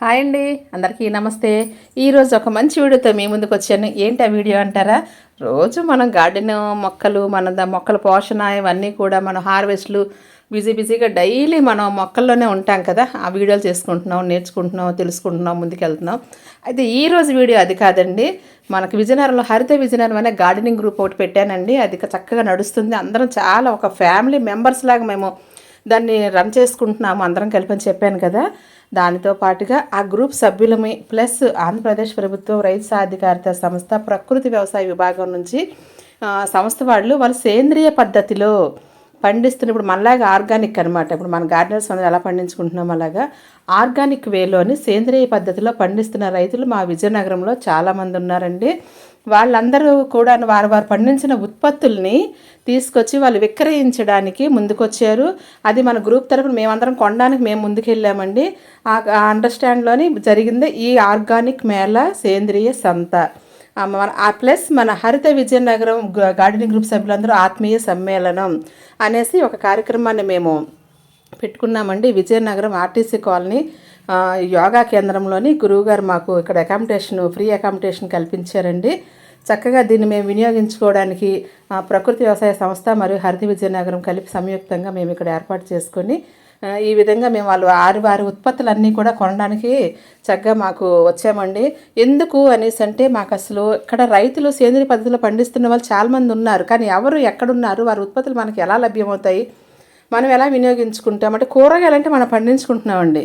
Hi అండి అందరికీ నమస్తే. ఈరోజు ఒక మంచి వీడియోతో మీ ముందుకు వచ్చాను. ఏంటి ఆ వీడియో అంటారా? రోజు మనం గార్డెన్ మొక్కలు మన మొక్కల పోషణ ఇవన్నీ కూడా మన హార్వెస్ట్లు బిజీ బిజీగా డైలీ మనం మొక్కల్లోనే ఉంటాం కదా. ఆ వీడియోలు చేసుకుంటున్నాం నేర్చుకుంటున్నాం తెలుసుకుంటున్నాం ముందుకెళ్తున్నాం. అయితే ఈ రోజు వీడియో అది కాదండి. మనకు విజయనగరంలో హరిత విజయనగరం అనే గార్డెనింగ్ గ్రూప్ ఒకటి పెట్టానండి. అది చక్కగా నడుస్తుంది. అందరం చాలా ఒక ఫ్యామిలీ మెంబర్స్ లాగా మేము దాన్ని రన్ చేసుకుంటున్నాము అందరం కలిపి అని చెప్పాను కదా. దానితో పాటుగా ఆ గ్రూప్ సభ్యులమి ప్లస్ ఆంధ్రప్రదేశ్ ప్రభుత్వం రైతు సాధికారిత సంస్థ ప్రకృతి వ్యవసాయ విభాగం నుంచి సంస్థ వాళ్ళు వాళ్ళు సేంద్రియ పద్ధతిలో పండిస్తున్న ఇప్పుడు మనలాగా ఆర్గానిక్ అనమాట ఇప్పుడు మన గార్డెన్స్ మనం ఎలా పండించుకుంటున్నాం అలాగా? ఆర్గానిక్ వేలోని సేంద్రియ పద్ధతిలో పండిస్తున్న రైతులు మా విజయనగరంలో చాలామంది ఉన్నారండి. వాళ్ళందరూ కూడా వారు వారు పండించిన ఉత్పత్తుల్ని తీసుకొచ్చి వాళ్ళు విక్రయించడానికి ముందుకొచ్చారు. అది మన గ్రూప్ తరఫున మేమందరం కొనడానికి మేము ముందుకెళ్ళామండి. ఆ అండర్స్టాండ్లోని జరిగింది ఈ ఆర్గానిక్ మేళ సేంద్రియ సంత. మన ప్లస్ మన హరిత విజయనగరం గార్డెనింగ్ గ్రూప్ సభ్యులందరూ ఆత్మీయ సమ్మేళనం అనేసి ఒక కార్యక్రమాన్ని మేము పెట్టుకున్నామండి. విజయనగరం ఆర్టీసీ కాలనీ యోగా కేంద్రంలోని గురువుగారు మాకు ఇక్కడ అకామిడేషన్ ఫ్రీ అకామిడేషన్ కల్పించారండి. చక్కగా దీన్ని మేము వినియోగించుకోవడానికి ప్రకృతి వ్యవసాయ సంస్థ మరియు హరిది విజయనగరం కలిపి సంయుక్తంగా మేము ఇక్కడ ఏర్పాటు చేసుకొని ఈ విధంగా మేము వాళ్ళు ఆరు వారి ఉత్పత్తులన్నీ కూడా కొనడానికి చక్కగా మాకు వచ్చామండి. ఎందుకు అనేసి అంటే మాకు అసలు ఇక్కడ రైతులు సేంద్రియ పద్ధతిలో పండిస్తున్న వాళ్ళు చాలామంది ఉన్నారు. కానీ ఎవరు ఎక్కడున్నారు? వారి ఉత్పత్తులు మనకి ఎలా లభ్యమవుతాయి? మనం ఎలా వినియోగించుకుంటాం? అంటే కూరగాయలు అంటే మనం పండించుకుంటున్నామండి.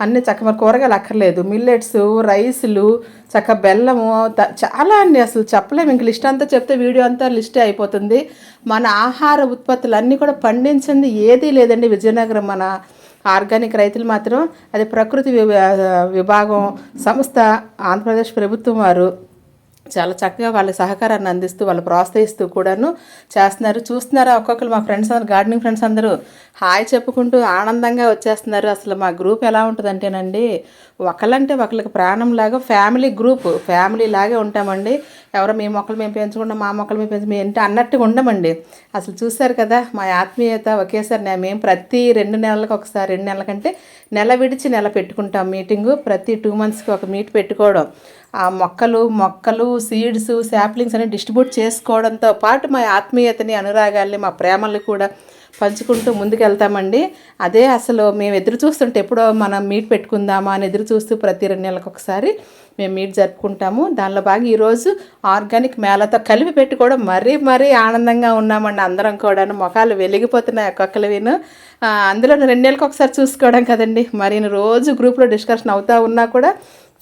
అన్ని చక్క మరి కూరగాయలు అక్కర్లేదు. మిల్లెట్స్ రైసులు చక్క బెల్లము చాలా అండి అసలు చెప్పలేము. ఇంక లిస్ట్ అంతా చెప్తే వీడియో అంతా లిస్టే అయిపోతుంది. మన ఆహార ఉత్పత్తులు అన్నీ కూడా పండించింది ఏదీ లేదండి విజయనగరం మన ఆర్గానిక్ రైతులు మాత్రం. అది ప్రకృతి విభా- విభాగం సంస్థ ఆంధ్రప్రదేశ్ ప్రభుత్వం వారు. చాలా చక్కగా వాళ్ళ సహకారాన్ని అందిస్తూ వాళ్ళు ప్రోత్సహిస్తూ కూడాను చేస్తున్నారు. చూస్తున్నారా? ఒక్కొక్కరు మా ఫ్రెండ్స్ అందరు గార్డెనింగ్ ఫ్రెండ్స్ అందరూ హాయ్ చెప్పుకుంటూ ఆనందంగా వచ్చేస్తున్నారు. అసలు మా గ్రూప్ ఎలా ఉంటుందంటేనండి ఒకళ్ళంటే ఒకళ్ళకి ప్రాణంలాగా ఫ్యామిలీ గ్రూప్ ఫ్యామిలీ లాగే ఉంటామండి. ఎవరో మీ మొక్కలు మేము పెంచుకుంటాం మా మొక్కలు మేము పెంచు మేము ఏంటి అన్నట్టుగా ఉండమండి. అసలు చూశారు కదా మా ఆత్మీయత ఒకేసారి మేము ప్రతి రెండు నెలలకు ఒకసారి రెండు నెలల కంటే నెల విడిచి నెల పెట్టుకుంటాం. మీటింగు ప్రతి టూ మంత్స్కి ఒక మీట్ పెట్టుకోవడం. ఆ మొక్కలు మొక్కలు సీడ్స్ శాప్లింగ్స్ అని డిస్ట్రిబ్యూట్ చేసుకోవడంతో పాటు మా ఆత్మీయతని అనురాగాల్ని మా ప్రేమల్ని కూడా పంచుకుంటూ ముందుకెళ్తామండి. అదే అసలు మేము ఎదురు చూస్తుంటే ఎప్పుడో మనం మీట్ పెట్టుకుందామా అని ఎదురు చూస్తూ ప్రతి రెండు నెలలకు ఒకసారి మేము మీట్ జరుపుకుంటాము. దానిలో బాగా ఈరోజు ఆర్గానిక్ మేళతో కలిపి పెట్టుకోవడం మరీ మరీ ఆనందంగా ఉన్నామండి అందరం కూడా ముఖాలు వెలిగిపోతున్నాయి ఒక్కొక్కరు విను అందులో రెండు నెలలకు ఒకసారి చూసుకోవడం కదండి. మరి రోజు గ్రూప్లో డిస్కషన్ అవుతూ ఉన్నా కూడా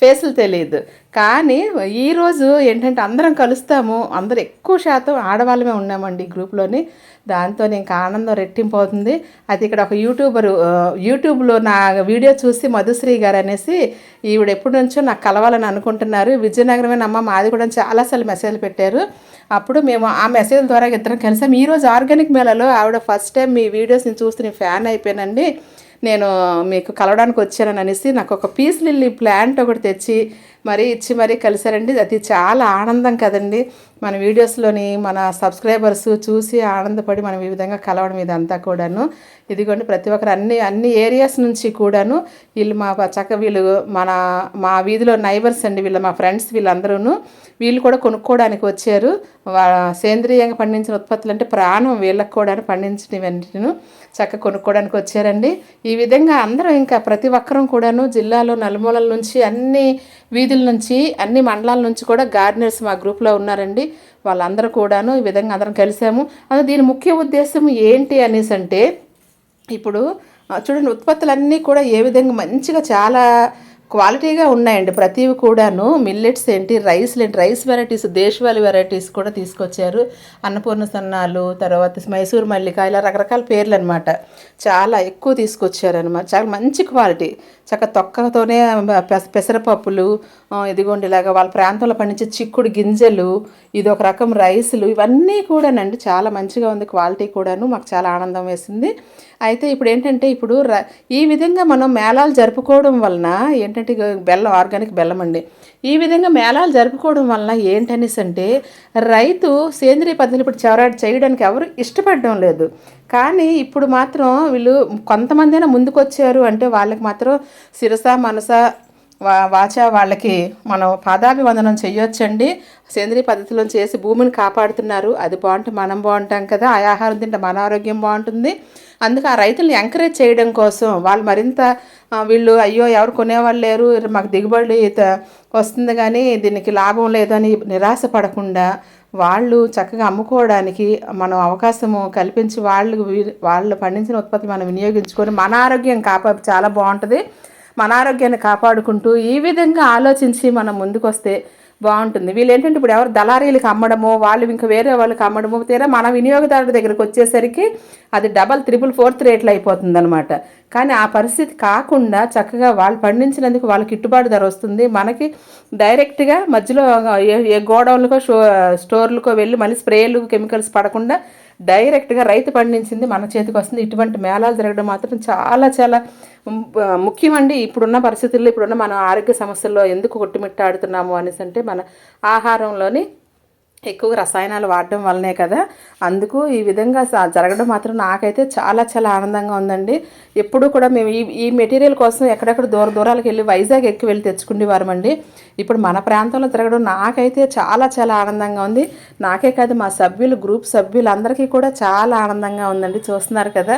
ఫేసులు తెలియదు. కానీ ఈరోజు ఏంటంటే అందరం కలుస్తాము. అందరు ఎక్కువ శాతం ఆడవాళ్ళమే ఉన్నామండి ఈ గ్రూప్లోని. దాంతో ఇంకా ఆనందం రెట్టింపు అవుతుంది. అది ఇక్కడ ఒక యూట్యూబరు యూట్యూబ్లో నా వీడియో చూసి మధుశ్రీ గారు అనేసి ఈవిడ ఎప్పటి నుంచో నాకు కలవాలని అనుకుంటున్నారు. విజయనగరమే అమ్మ? మాది కూడా చాలాసార్లు మెసేజ్లు పెట్టారు. అప్పుడు మేము ఆ మెసేజ్ ద్వారా ఇద్దరం కలిసాం. ఈరోజు ఆర్గానిక్ మేళలో ఆవిడ ఫస్ట్ టైం మీ వీడియోస్ని చూసి నేను ఫ్యాన్ అయిపోయానండి. నేను మీకు కలవడానికి వచ్చానని అనేసి నాకు ఒక పీస్ లిల్లీ ప్లాంట్ ఒకటి తెచ్చి మరీ ఇచ్చి మరీ కలిసారండి అది చాలా ఆనందం కదండి. మన వీడియోస్లోని మన సబ్స్క్రైబర్స్ చూసి ఆనందపడి మనం ఈ విధంగా కలవడం ఇదంతా కూడాను. ఇదిగోండి ప్రతి ఒక్కరు అన్ని అన్ని ఏరియాస్ నుంచి కూడాను వీళ్ళు మా చక్క వీళ్ళు మన మా వీధిలో నైబర్స్ అండి. వీళ్ళు మా ఫ్రెండ్స్ వీళ్ళందరూ వీళ్ళు కూడా కొనుక్కోవడానికి వచ్చారు. సేంద్రియంగా పండించిన ఉత్పత్తులు అంటే ప్రాణం వీళ్ళకి కూడా పండించిన వెంటనే చక్క కొనుక్కోవడానికి వచ్చారండి. ఈ విధంగా అందరూ ఇంకా ప్రతి ఒక్కరం కూడాను జిల్లాలో నలుమూలల నుంచి అన్ని వీధుల నుంచి అన్ని మండలాల నుంచి కూడా గార్డెనర్స్ మా గ్రూప్లో ఉన్నారండి. వాళ్ళందరూ కూడాను ఈ విధంగా అందరం కలిసాము. అది దీని ముఖ్య ఉద్దేశం ఏంటి అనేసి అంటే ఇప్పుడు చూడండి ఉత్పత్తులన్నీ కూడా ఏ విధంగా మంచిగా చాలా క్వాలిటీగా ఉన్నాయండి. ప్రతివి కూడాను మిల్లెట్స్ ఏంటి రైస్ ఏంటి రైస్ వెరైటీస్ దేశవాళీ వెరైటీస్ కూడా తీసుకొచ్చారు. అన్నపూర్ణ సన్నాలు తర్వాత మైసూర్ మల్లిక ఇలా రకరకాల పేర్లు అనమాట చాలా ఎక్కువ తీసుకొచ్చారనమాట చాలా మంచి క్వాలిటీ. చక్క తొక్కతోనే పెస- పెసరపప్పులు ఇదిగోండి ఇలాగా వాళ్ళ ప్రాంతంలో పండించే చిక్కుడు గింజలు ఇది ఒక రకం రైసులు ఇవన్నీ కూడానండి చాలా మంచిగా ఉంది క్వాలిటీ కూడాను మాకు చాలా ఆనందం వేసింది. అయితే ఇప్పుడు ఏంటంటే ఇప్పుడు ర- ఈ విధంగా మనం మేళాలు జరుపుకోవడం వలన ఏంటంటే బెల్లం ఆర్గానిక్ బెల్లం అండి. ఈ విధంగా మేళాలు జరుపుకోవడం వలన ఏంటనేసి అంటే రైతు సేంద్రియ పద్ధతులు ఇప్పుడు చెవరాడు చేయడానికి ఎవరు ఇష్టపడడం లేదు. కానీ ఇప్పుడు మాత్రం వీళ్ళు కొంతమంది అయినా అంటే వాళ్ళకి మాత్రం శిరస మనస వా వాచా వాళ్ళకి మనం పాదాభివందనం చేయొచ్చండి సేంద్రియ పద్ధతిలో చేసి భూమిని కాపాడుతున్నారు. అది బాగుంటే మనం బాగుంటాం కదా. ఆ ఆహారం తింటే మన ఆరోగ్యం బాగుంటుంది. అందుకే ఆ రైతులను ఎంకరేజ్ చేయడం కోసం వాళ్ళు మరింత వీళ్ళు అయ్యో ఎవరు కొనేవాళ్ళు లేరు మాకు దిగుబడి వస్తుంది కానీ దీనికి లాభం లేదని నిరాశ పడకుండా వాళ్ళు చక్కగా అమ్ముకోవడానికి మనం అవకాశము కల్పించి వాళ్ళు వాళ్ళు పండించిన ఉత్పత్తి మనం వినియోగించుకొని మన ఆరోగ్యం కాపా చాలా బాగుంటుంది. మన ఆరోగ్యాన్ని కాపాడుకుంటూ ఈ విధంగా ఆలోచించి మనం ముందుకొస్తే బాగుంటుంది. వీళ్ళు ఏంటంటే ఇప్పుడు ఎవరు దళారీలకు అమ్మడమో వాళ్ళు ఇంకా వేరే వాళ్ళకి అమ్మడమో తీరా మన వినియోగదారుడి దగ్గరికి వచ్చేసరికి అది డబల్ త్రిపుల్ ఫోర్త్ రేట్లు అయిపోతుంది అనమాట కానీ ఆ పరిస్థితి కాకుండా చక్కగా వాళ్ళు పండించినందుకు వాళ్ళకి గిట్టుబాటు ధర వస్తుంది. మనకి డైరెక్ట్గా మధ్యలో ఏ ఏ గోడౌన్లకో షో స్టోర్లకో వెళ్ళి మళ్ళీ స్ప్రేలు కెమికల్స్ పడకుండా డైరెక్ట్గా రైతు పండించింది మన చేతికి వస్తుంది. ఇటువంటి మేళాలు జరగడం మాత్రం చాలా చాలా ముఖ్యమండి. ఇప్పుడున్న పరిస్థితుల్లో ఇప్పుడున్న మన ఆరోగ్య సమస్యల్లో ఎందుకు కొట్టుమిట్టాడుతున్నాము అనేసి అంటే మన ఆహారంలోని ఎక్కువ రసాయనాలు వాడడం వల్లనే కదా. అందుకు ఈ విధంగా జరగడం మాత్రం నాకైతే చాలా చాలా ఆనందంగా ఉందండి. ఎప్పుడు కూడా మేము ఈ ఈ మెటీరియల్ కోసం ఎక్కడెక్కడ దూర దూరాలకు వెళ్ళి వైజాగ్ ఎక్కి వెళ్ళి తెచ్చుకునేవారమండి. ఇప్పుడు మన ప్రాంతంలో తిరగడం నాకైతే చాలా చాలా ఆనందంగా ఉంది. నాకే కాదు మా సభ్యులు గ్రూప్ సభ్యులందరికీ కూడా చాలా ఆనందంగా ఉందండి. చూస్తున్నారు కదా.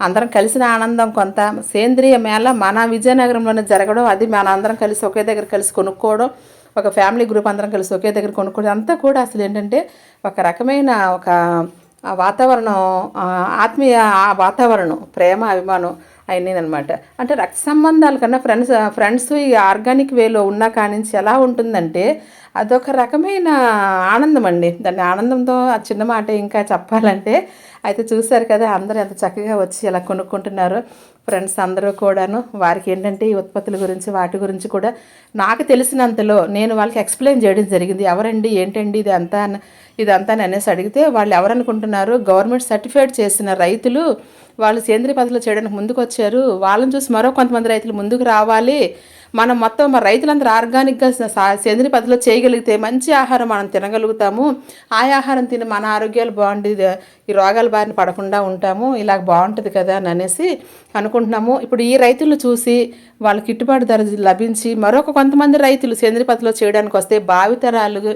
అందరం కలిసిన ఆనందం కొంత. సేంద్రియ మేళ మన విజయనగరంలోనే జరగడం అది మన అందరం కలిసి ఒకే దగ్గర కలిసి కొనుక్కోవడం ఒక ఫ్యామిలీ గ్రూప్ అందరం కలిసి ఒకే దగ్గర కొనుక్కోవడం అంతా కూడా అసలు ఏంటంటే ఒక రకమైన ఒక వాతావరణం ఆత్మీయ ఆ వాతావరణం ప్రేమ అభిమానం అయినాయి అనమాట అంటే రక్త సంబంధాల కన్నా ఫ్రెండ్స్ ఫ్రెండ్స్ ఈ ఆర్గానిక్ వేలో ఉన్నా కానించి ఎలా ఉంటుందంటే అదొక రకమైన ఆనందం అండి. దాన్ని ఆనందంతో ఆ చిన్న మాట ఇంకా చెప్పాలంటే అయితే చూశారు కదా అందరూ ఎంత చక్కగా వచ్చి ఇలా కొనుక్కుంటున్నారు. ఫ్రెండ్స్ అందరూ కూడాను వారికి ఏంటంటే ఈ ఉత్పత్తుల గురించి వాటి గురించి కూడా నాకు తెలిసినంతలో నేను వాళ్ళకి ఎక్స్ప్లెయిన్ చేయడం జరిగింది. ఎవరండి? ఏంటండి? ఇది అంతా ఇదంతా అని అనేసి అడిగితే వాళ్ళు ఎవరనుకుంటున్నారు? గవర్నమెంట్ సర్టిఫైడ్ చేసిన రైతులు వాళ్ళు సేంద్రియ పద్ధతిలో చేయడానికి ముందుకు వచ్చారు వాళ్ళని చూసి మరో కొంతమంది రైతులు ముందుకు రావాలి. మనం మొత్తం రైతులందరూ ఆర్గానిక్గా సా- సేంద్రియ పద్ధతిలో చేయగలిగితే మంచి ఆహారం మనం తినగలుగుతాము. ఆ ఆహారం తిని మన ఆరోగ్యాలు బాగుండేది ఈ రోగాల బారిన పడకుండా ఉంటాము. ఇలా బాగుంటుంది కదా అని అనేసి అనుకుంటున్నాము. ఇప్పుడు ఈ రైతులు చూసి వాళ్ళకి గిట్టుబాటు ధర లభించి మరొక కొంతమంది రైతులు సేంద్రియ పద్ధతిలో చేయడానికి వస్తే భావితరాలకి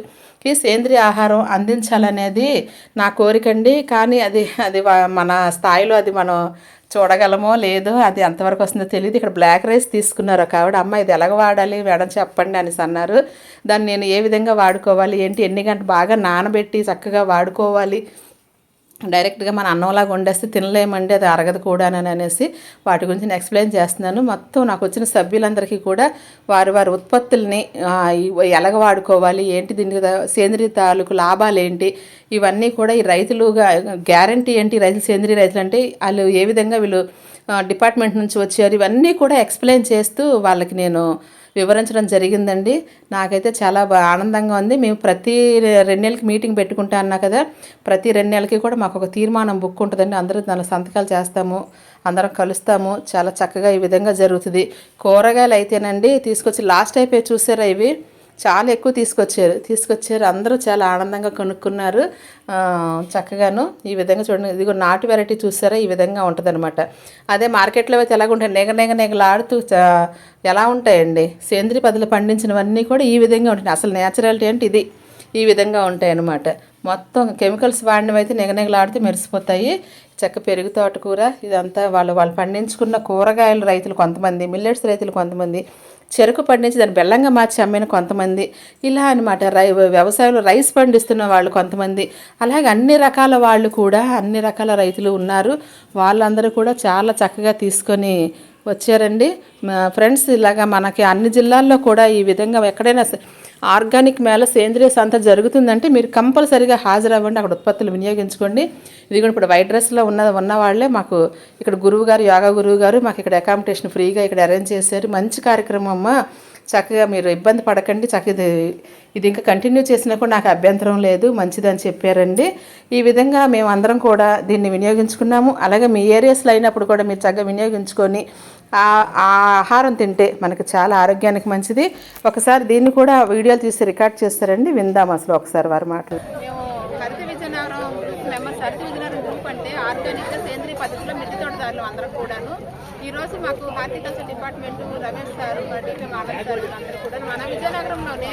సేంద్రియ ఆహారం అందించాలనేది నా కోరికండి కానీ అది అది మన స్థాయిలో అది మనం చూడగలమో లేదో అది ఎంతవరకు వస్తుందో తెలియదు. ఇక్కడ బ్లాక్ రైస్ తీసుకున్నారు. ఒక ఆవిడ అమ్మ ఇది ఎలాగ వాడాలి? మేడం చెప్పండి అనేసి అన్నారు. దాన్ని నేను ఏ విధంగా వాడుకోవాలి? ఏంటి? ఎన్ని గంటలు బాగా నానబెట్టి చక్కగా వాడుకోవాలి? డైరెక్ట్గా మన అన్నంలాగా వండేస్తే తినలేమండి అది అరగదు కూడా అని అనేసి వాటి గురించి నేను ఎక్స్ప్లెయిన్ చేస్తున్నాను. మొత్తం నాకు వచ్చిన సభ్యులందరికీ కూడా వారి వారి ఉత్పత్తుల్ని ఎలాగ వాడుకోవాలి ఏంటి దీనికి సేంద్రియ తాలూకు లాభాలు ఏంటి ఇవన్నీ కూడా ఈ రైతులుగా గ్యారంటీ ఏంటి రైతులు సేంద్రియ రైతులు అంటే వాళ్ళు ఏ విధంగా వీళ్ళు డిపార్ట్మెంట్ నుంచి వచ్చారు ఇవన్నీ కూడా ఎక్స్ప్లెయిన్ చేస్తూ వాళ్ళకి నేను వివరించడం జరిగిందండి. నాకైతే చాలా ఆనందంగా ఉంది. మేము ప్రతి రెండు నెలలకి మీటింగ్ పెట్టుకుంటా అన్నా కదా ప్రతి రెండు నెలలకి కూడా మాకు ఒక తీర్మానం బుక్ ఉంటుందండి. అందరూ దాని సంతకాలు చేస్తాము అందరం కలుస్తాము. చాలా చక్కగా ఈ విధంగా జరుగుతుంది. కూరగాయలు అయితేనండి తీసుకొచ్చి లాస్ట్ అయిపోయి చూసారా ఇవి? చాలా ఎక్కువ తీసుకొచ్చారు. తీసుకొచ్చారు. అందరూ చాలా ఆనందంగా కొనుక్కున్నారు. చక్కగాను ఈ విధంగా చూడండి. ఇదిగో నాటు వెరైటీ చూసారా? ఈ విధంగా ఉంటుందన్నమాట. అదే మార్కెట్లో అయితే ఎలాగ ఉంటాయి నెగ నెగ నెగలాడుతూ చా- ఎలా ఉంటాయండి? సేంద్రియ పద్ధతిలో పండించినవన్నీ కూడా ఈ విధంగా ఉంటాయి అసలు నేచురాలిటీ అంటే ఇది. ఈ విధంగా ఉంటాయి అన్నమాట మొత్తం కెమికల్స్ వాడినవైతే అయితే నిగనిగలాడితే మెరిసిపోతాయి. చెక్క పెరుగు తోటకూర ఇదంతా వాళ్ళు వాళ్ళు పండించుకున్న కూరగాయలు రైతులు కొంతమంది మిల్లెట్స్ రైతులు కొంతమంది చెరుకు పండించి దాన్ని బెల్లంగా మార్చి అమ్మిన కొంతమంది ఇలా అనమాట రై వ్యవసాయంలో రైస్ పండిస్తున్న వాళ్ళు కొంతమంది అలాగే అన్ని రకాల వాళ్ళు కూడా అన్ని రకాల రైతులు ఉన్నారు. వాళ్ళందరూ కూడా చాలా చక్కగా తీసుకొని వచ్చారండి. మా ఫ్రెండ్స్ ఇలాగా మనకి అన్ని జిల్లాల్లో కూడా ఈ విధంగా ఎక్కడైనా ఆర్గానిక్ మేళ సేంద్రియ సంత జరుగుతుందంటే మీరు కంపల్సరీగా హాజరవ్వండి అక్కడ ఉత్పత్తులు వినియోగించుకోండి. ఇది కూడా ఇప్పుడు వైట్ డ్రెస్లో ఉన్న ఉన్న వాళ్ళే మాకు ఇక్కడ గురువు గారు యోగా గురువు గారు మాకు ఇక్కడ అకామిడేషన్ ఫ్రీగా ఇక్కడ అరేంజ్ చేశారు. మంచి కార్యక్రమం అమ్మ. చక్కగా మీరు ఇబ్బంది పడకండి. చక్కగా ఇది ఇది ఇంకా కంటిన్యూ చేసినా కూడా నాకు అభ్యంతరం లేదు. మంచిదని చెప్పారండి. ఈ విధంగా మేము అందరం కూడా దీన్ని వినియోగించుకున్నాము. అలాగే మీ ఏరియాస్లో అయినప్పుడు కూడా మీరు చక్కగా వినియోగించుకొని ఆ ఆహారం తింటే మనకి చాలా ఆరోగ్యానికి మంచిది. ఒకసారి దీన్ని కూడా వీడియోలు తీసి రికార్డ్ చేస్తారండి. విందాం అసలు ఒకసారి వారి మాటలు మేము Haritha Vizianagaram group members Haritha Vizianagaram group అంటే ఆర్గానిక్గా సేంద్రియ పద్ధతిలో మిద్దె తోటదారులు అందరం కూడాను ఈ రోజు మాకు horticulture Ramesh sir DP Madhav sir కూడా. మన విజయనగరంలోనే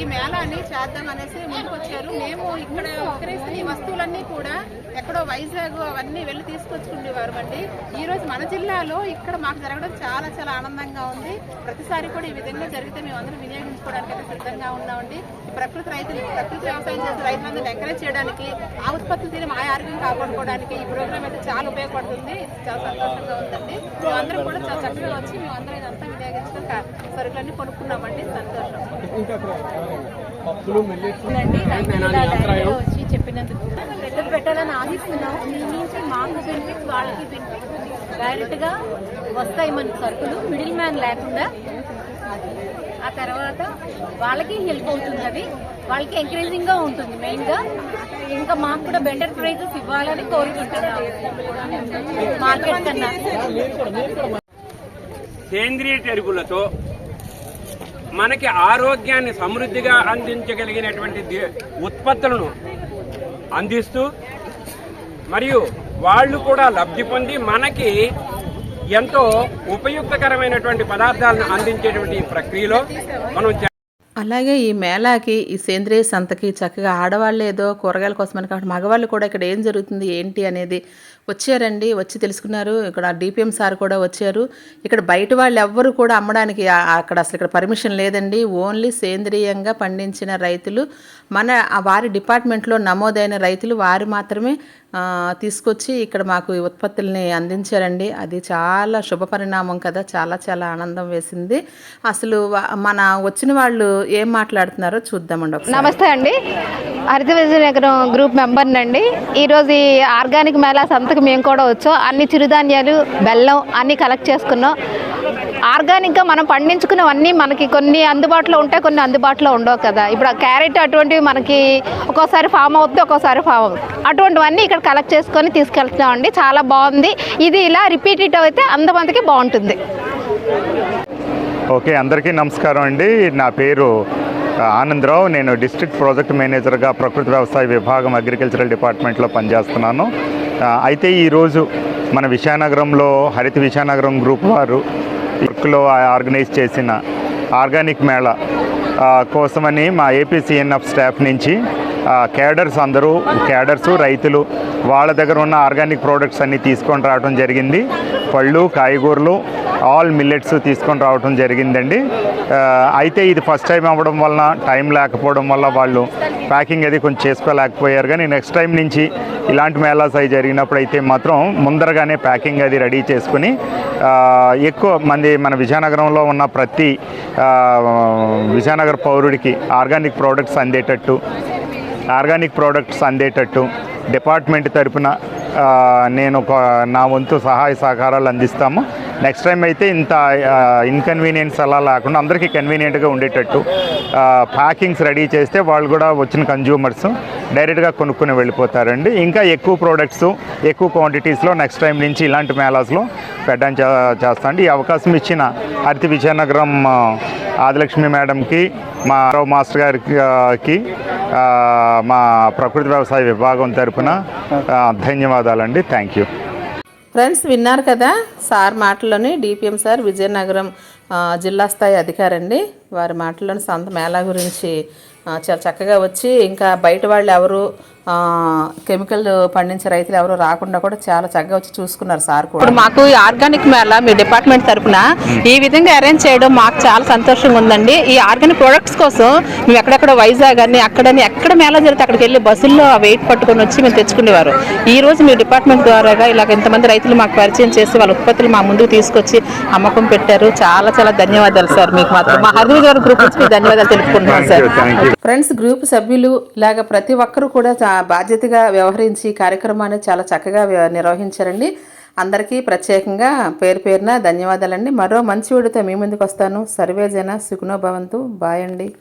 ఈ మేళాని చేద్దాం అనేసి ముందుకొచ్చారు. మేము ఇక్కడ విక్రయిస్తున్న ఈ వస్తువులన్నీ కూడా ఎక్కడో వైజాగ్ అవన్నీ వెళ్ళి తీసుకొచ్చుకునేవారు అండి. ఈ రోజు మన జిల్లాలో ఇక్కడ మాకు జరగడం చాలా చాలా ఆనందంగా ఉంది. ప్రతిసారి కూడా ఈ విధంగా జరిగితే మేము అందరం వినియోగించుకోవడానికి అయితే సిద్ధంగా ఉన్నామండి. ప్రకృతి రైతులు ప్రకృతి వ్యవసాయం చేసే రైతులందరినీ ఎంకరేజ్ చేయడానికి ఆ ఉత్పత్తులు తిని మా ఆరోగ్యం కాపాడుకోవడానికి ఈ ప్రోగ్రామ్ అయితే చాలా ఉపయోగపడుతుంది. చాలా సంతోషంగా ఉందండి. మేమందరం కూడా చాలా చక్కగా వచ్చి మేమందరం ఇదంతా కా- సరుకులన్నీ కొనుక్కున్నామండి. సంతోషం. వచ్చి చెప్పినందుకు. పెట్టలు పెట్టాలని ఆశిస్తున్నాం మీ నుంచి మాకు బెనిఫిట్ వాళ్ళకి బెనిఫిట్ డైరెక్ట్గా వస్తాయి మనకి సరుకులు. మిడిల్ మ్యాన్ లేకుండా. ఆ తర్వాత వాళ్ళకి హెల్ప్ అవుతుంది అది వాళ్ళకి ఎంకరేజింగ్గా ఉంటుంది మెయిన్గా. ఇంకా మాకు కూడా బెటర్ ప్రైజెస్ ఇవ్వాలని కోరుకుంటున్నాం మార్కెట్ కన్నా. సేంద్రియ ఎరువులతో మనకి ఆరోగ్యాన్ని సమృద్ధిగా అందించగలిగినటువంటి ఉత్పత్తులను అందిస్తూ మరియు వాళ్ళు కూడా లబ్ధి పొంది మనకి ఎంతో ఉపయుక్తకరమైనటువంటి పదార్థాలను అందించేటువంటి ప్రక్రియలో మనం అలాగే ఈ మేళాకి ఈ సేంద్రియ సంతకి చక్కగా ఆడవాళ్ళు ఏదో కూరగాయల కోసమని కాబట్టి మగవాళ్ళు కూడా ఇక్కడ ఏం జరుగుతుంది ఏంటి అనేది వచ్చారండి వచ్చి తెలుసుకున్నారు. ఇక్కడ డిపిఎం సార్ కూడా వచ్చారు. ఇక్కడ బయట వాళ్ళు ఎవ్వరు కూడా అమ్మడానికి అక్కడ అసలు ఇక్కడ పర్మిషన్ లేదండి. ఓన్లీ సేంద్రియంగా పండించిన రైతులు మన వారి డిపార్ట్మెంట్లో నమోదైన రైతులు వారు మాత్రమే తీసుకొచ్చి ఇక్కడ మాకు ఈ ఉత్పత్తుల్ని అందించారండి. అది చాలా శుభ పరిణామం కదా చాలా చాలా ఆనందం వేసింది. అసలు మన వచ్చిన వాళ్ళు ఏం మాట్లాడుతున్నారో చూద్దామండి నమస్తే అండి. హరిత విజయనగరం గ్రూప్ మెంబర్నండి. ఈరోజు ఈ ఆర్గానిక్ మేళా సంతకు మేము కూడా వచ్చాం. అన్ని చిరుధాన్యాలు బెల్లం అన్నీ కలెక్ట్ చేసుకున్నాం. ఆర్గానిక్గా మనం పండించుకున్నవన్నీ మనకి కొన్ని అందుబాటులో ఉంటాయి కొన్ని అందుబాటులో ఉండవు కదా. ఇప్పుడు ఆ క్యారెట్ అటువంటివి మనకి ఒక్కోసారి ఫామ్ అవుతుంది ఒక్కోసారి ఫామ్ అవుతుంది అటువంటివన్నీ ఇక్కడ కలెక్ట్ చేసుకొని తీసుకెళ్తున్నామండి. చాలా బాగుంది. ఇది ఇలా రిపీటెడ్ అయితే అంతమందికి బాగుంటుంది. ఓకే అందరికీ నమస్కారం అండి. నా పేరు ఆనందరావు. నేను డిస్ట్రిక్ట్ ప్రాజెక్ట్ మేనేజర్గా ప్రకృతి వ్యవసాయ విభాగం అగ్రికల్చరల్ డిపార్ట్మెంట్లో పనిచేస్తున్నాను. అయితే ఈరోజు మన విశానగరంలో హరిత విశానగరం గ్రూప్ వారు వర్క్లో ఆర్గనైజ్ చేసిన ఆర్గానిక్ మేళా కోసమని మా ఏపీసీఎన్ఎఫ్ స్టాఫ్ నుంచి క్యాడర్స్ అందరూ క్యాడర్స్ రైతులు వాళ్ళ దగ్గర ఉన్న ఆర్గానిక్ ప్రోడక్ట్స్ అన్నీ తీసుకొని రావడం జరిగింది. పళ్ళు కాయగూరలు ఆల్ మిల్లెట్స్ తీసుకొని రావడం జరిగిందండి. అయితే ఇది ఫస్ట్ టైం అవ్వడం వలన టైం లేకపోవడం వల్ల వాళ్ళు ప్యాకింగ్ అది కొంచెం చేసుకోలేకపోయారు. కానీ నెక్స్ట్ టైం నుంచి ఇలాంటి మేళాస్ అవి జరిగినప్పుడు అయితే మాత్రం ముందరగానే ప్యాకింగ్ అది రెడీ చేసుకుని ఎక్కువ మంది మన విజయనగరంలో ఉన్న ప్రతి విజయనగర పౌరుడికి ఆర్గానిక్ ప్రోడక్ట్స్ అందేటట్టు ఆర్గానిక్ ప్రోడక్ట్స్ అందేటట్టు డిపార్ట్మెంట్ తరపున నేను ఒక నా వంతు సహాయ సహకారాలు అందిస్తాము. నెక్స్ట్ టైం అయితే ఇంత ఇన్కన్వీనియన్స్ అలా లేకుండా అందరికీ కన్వీనియంట్గా ఉండేటట్టు ప్యాకింగ్స్ రెడీ చేస్తే వాళ్ళు కూడా వచ్చిన కన్జ్యూమర్స్ డైరెక్ట్గా కొనుక్కుని వెళ్ళిపోతారండి. ఇంకా ఎక్కువ ప్రోడక్ట్స్ ఎక్కువ క్వాంటిటీస్లో నెక్స్ట్ టైం నుంచి ఇలాంటి మేళాస్లో పెట్టడానికి చే- చేస్తాండి ఈ అవకాశం ఇచ్చిన హరిత విజయనగరం ఆదిలక్ష్మి మేడంకి మా రావు మాస్టర్ గారికి మా ప్రకృతి వ్యవసాయ విభాగం తరపున ధన్యవాదాలండి. థ్యాంక్ యూ ఫ్రెండ్స్ విన్నారు కదా సార్ మాటల్లోని డిపిఎం సార్ విజయనగరం జిల్లా స్థాయి అధికారండి. వారి మాటల్లోని సంత మేళా గురించి చాలా చక్కగా వచ్చి ఇంకా బయట వాళ్ళు ఎవరు కెమికల్ పండించే రైతులు ఎవరు రాకుండా కూడా చాలా చక్కగా వచ్చి చూసుకున్నారు సార్ కూడా. ఇప్పుడు మాకు ఈ ఆర్గానిక్ మేళా మీ డిపార్ట్మెంట్ తరపున ఈ విధంగా అరేంజ్ చేయడం మాకు చాలా సంతోషంగా ఉందండి. ఈ ఆర్గానిక్ ప్రొడక్ట్స్ కోసం మేము ఎక్కడెక్కడ వైజాగ్ అని అక్కడని ఎక్కడ మేళా జరిగితే అక్కడికి వెళ్ళి బస్సుల్లో ఆ వెయిట్ పట్టుకొని వచ్చి మేము తెచ్చుకునేవారు. ఈ రోజు మీ డిపార్ట్మెంట్ ద్వారాగా ఇలాగ ఇంతమంది రైతులు మాకు పరిచయం చేసి వాళ్ళ ఉత్పత్తులు మా ముందుకు తీసుకొచ్చి అమ్మకం పెట్టారు. చాలా చాలా ధన్యవాదాలు సార్ మీకు మాత్రం. మా హరిద్వార్ గారి గ్రూప్ ధన్యవాదాలు తెలుపుకుంటున్నాం సార్. ఫ్రెండ్స్ గ్రూప్ సభ్యులు ఇలాగ ప్రతి ఒక్కరు కూడా బాధ్యతగా వ్యవహరించి కార్యక్రమాన్ని చాలా చక్కగా నిర్వహించారండి. అందరికీ ప్రత్యేకంగా పేరు పేరున ధన్యవాదాలండి. మరో మంచి వీడితో మీ ముందుకు వస్తాను. సర్వే జన సుఖనో భవంతు. బాయ్ అండి.